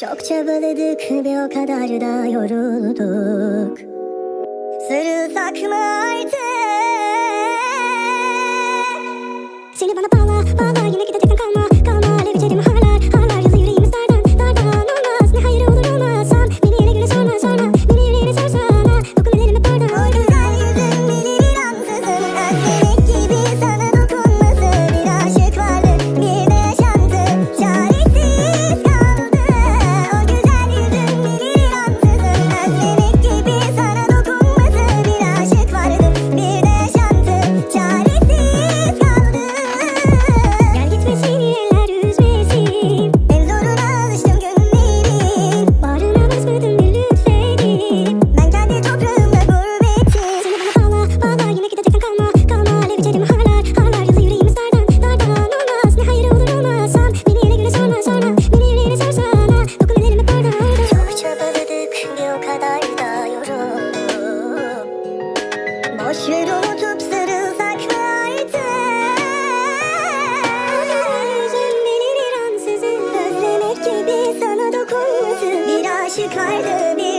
Çok çabaladık bir o kadar da yorulduk Sarılsak mı artık? Seni bana bağla, bağla yine gidecekten kalma kadar unutup sarılsak mı artık beni bir ansızın Özlemek gibi sana dokunması Bir aşık vardı bir